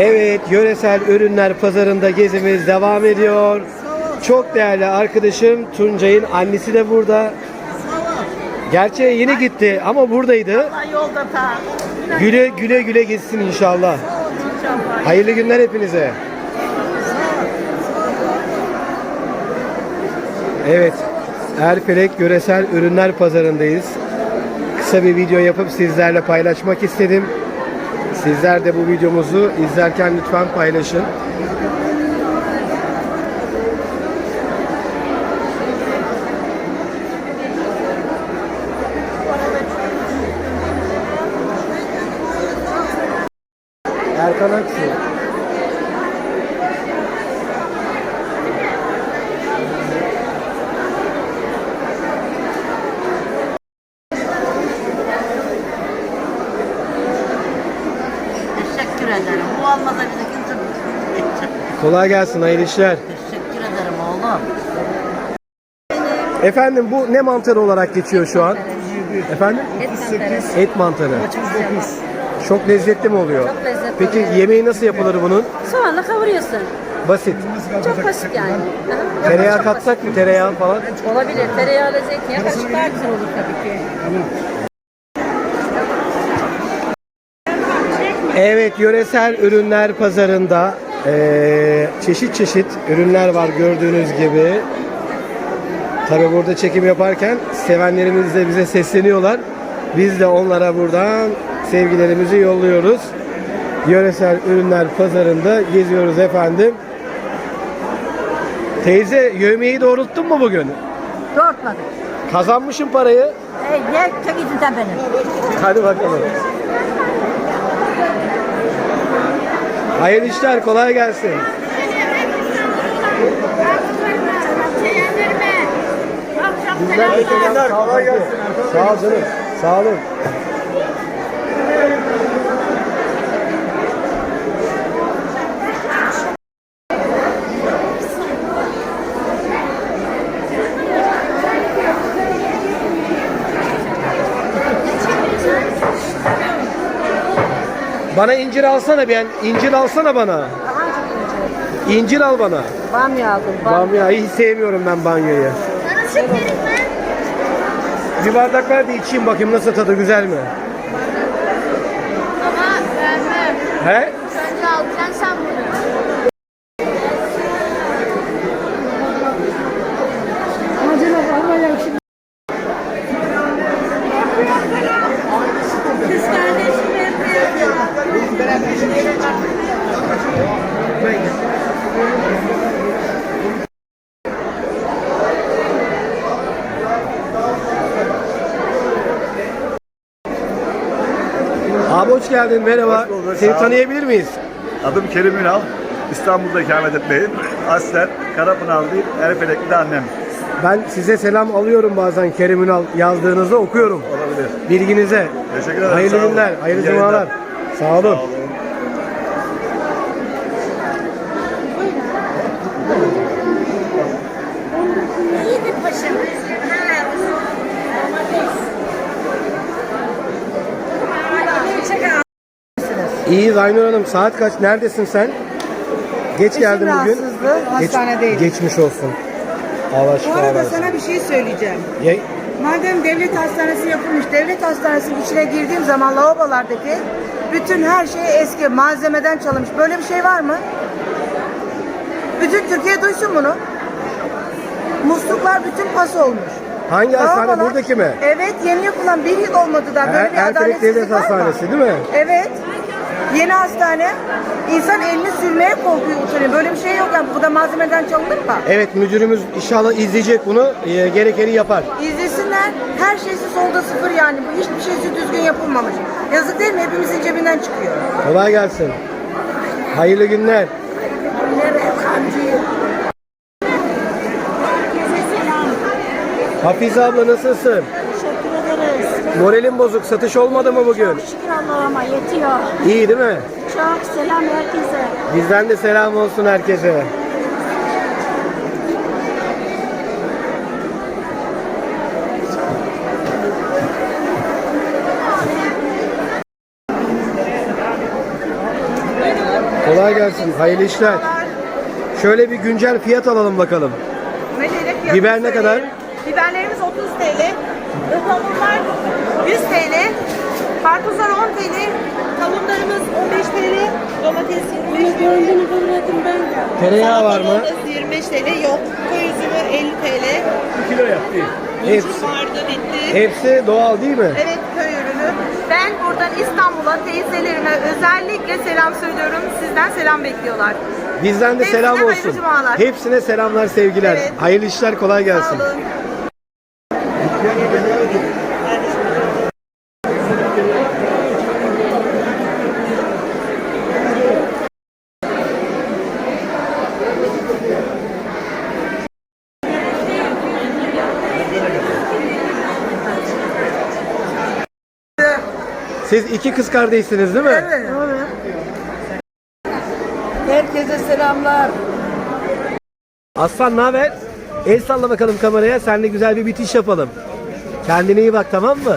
Evet, yöresel ürünler pazarında gezimiz devam ediyor. Çok değerli arkadaşım Tuncay'ın annesi de burada. Gerçi yeni gitti ama buradaydı. Allah yolda ta. Güle güle güle gitsin inşallah. İnşallah. Hayırlı günler hepinize. Evet, Erfelek Yöresel Ürünler Pazarındayız. Kısa bir video yapıp sizlerle paylaşmak istedim. Sizler de bu videomuzu izlerken lütfen paylaşın. Erkan Aksu. Teşekkür ederim. Bu olmasa bize kimse. Kolay gelsin, hayırlı işler. Teşekkür ederim oğlum. Efendim bu ne mantarı olarak geçiyor şu an? Efendim? Et mantarı. Et mantarı. Çok Çok lezzetli mi oluyor? Çok lezzetli Peki oluyor. yemeği nasıl yapılır bunun? Soğanla kavuruyorsun. Basit. Çok basit yani. Aha. Tereyağı Çok katsak mı? Tereyağı falan. basit. Olabilir. Tereyağıyla zeytinyağı kaşık daha güzel olur tabii ki. Evet, yöresel ürünler pazarında eee, çeşit çeşit ürünler var gördüğünüz gibi. Tabi burada çekim yaparken sevenlerimiz de bize sesleniyorlar. Biz de onlara buradan sevgilerimizi yolluyoruz. Yöresel ürünler pazarında geziyoruz efendim. Teyze yövmeyi doğrulttun mu bugün? Doğurtmadım. Kazanmışım parayı. Hey, ne? Çek izinden beni. Hadi bakalım. Hayırlı işler, kolay gelsin. Bizler de kolay gelsin. Sağ ol canım, sağ olun. Bana incir alsana bir incir alsana bana. İncir al bana. Bamya aldım. Bamya. Bamya hiç sevmiyorum ben banyoyu. Bir bardak ver de içeyim bakayım nasıl tadı güzel mi? Ama vermem. He? Önce alacaksın sen bunu. Evde. Abi hoş geldin merhaba. Hoş bulduk, Seni sağ ol. tanıyabilir miyiz? Adım Kerim Ünal. İstanbul'da ikamet etmeyim. Aslen Karapınar değil, Erfelekli de annem. Ben size selam alıyorum bazen Kerim Ünal yazdığınızda okuyorum. Olabilir. Bilginize. Teşekkür ederim, Hayırlı sağ olun. günler, hayırlı İyi yayınlar. cumalar. Sağ olun. Sağ olun. İyidir paşam. İyi Aynur Hanım saat kaç? Neredesin sen? Geç geldin bugün. rahatsızdı, Geç- hastanedeydim. geçmiş olsun. Allah Bu şifa arada versin. sana bir şey söyleyeceğim. Ye- Madem devlet hastanesi yapılmış, devlet hastanesinin içine girdiğim zaman lavabolardaki bütün her şey eski malzemeden çalınmış. Böyle bir şey var mı? Bütün Türkiye duysun bunu. Musluklar bütün pas olmuş. Hangi hastane? Lavabolar- Buradaki mi? Evet, yeni yapılan bir yıl olmadı da böyle Er- bir Erfelek adaletsizlik Devlet var mı? Hastanesi değil mi? Evet. Yeni hastane. İnsan elini sürmeye korkuyor utanıyor. Böyle bir şey yok yani. Bu da malzemeden çalınır mı? Evet müdürümüz inşallah izleyecek bunu. E, gerekeni yapar. İzlesinler. Her şeysi solda sıfır yani. Bu hiçbir şeysi düzgün yapılmamış. Yazık değil mi? Hepimizin cebinden çıkıyor. Kolay gelsin. Hayırlı günler. Hafize abla nasılsın? Teşekkür ederiz. Moralin bozuk. Satış olmadı mı bugün? Şükür Allah'ıma yetiyor. İyi değil mi? Çok selam herkese. Bizden de selam olsun herkese. Kolay gelsin. Hayırlı işler. Şöyle bir güncel fiyat alalım bakalım. Fiyatı Biber ne kadar? Biberlerimiz 30 TL. Ihlamurlar 100 TL. Karpuzlar 10 TL. Kavunlarımız 15 TL. Domates 25 TL. Tereyağı var mı? Salatalarımız 25 TL. Yok. Köy üzümü 50 TL. kilo yaptı. Hepsi, Vardı bitti. hepsi doğal değil mi? Evet köy ürünü. Ben buradan İstanbul'a teyzelerime özellikle selam söylüyorum. Sizden selam bekliyorlar. Bizden de Hepsine selam hayırlı olsun. cumalar. Hepsine selamlar, sevgiler. Evet. Hayırlı işler, kolay Sağ gelsin. olun. Siz iki kız kardeşsiniz değil mi? Herkese selamlar. Aslan ne haber? El salla bakalım kameraya. Seninle güzel bir bitiş yapalım. Kendine iyi bak tamam mı?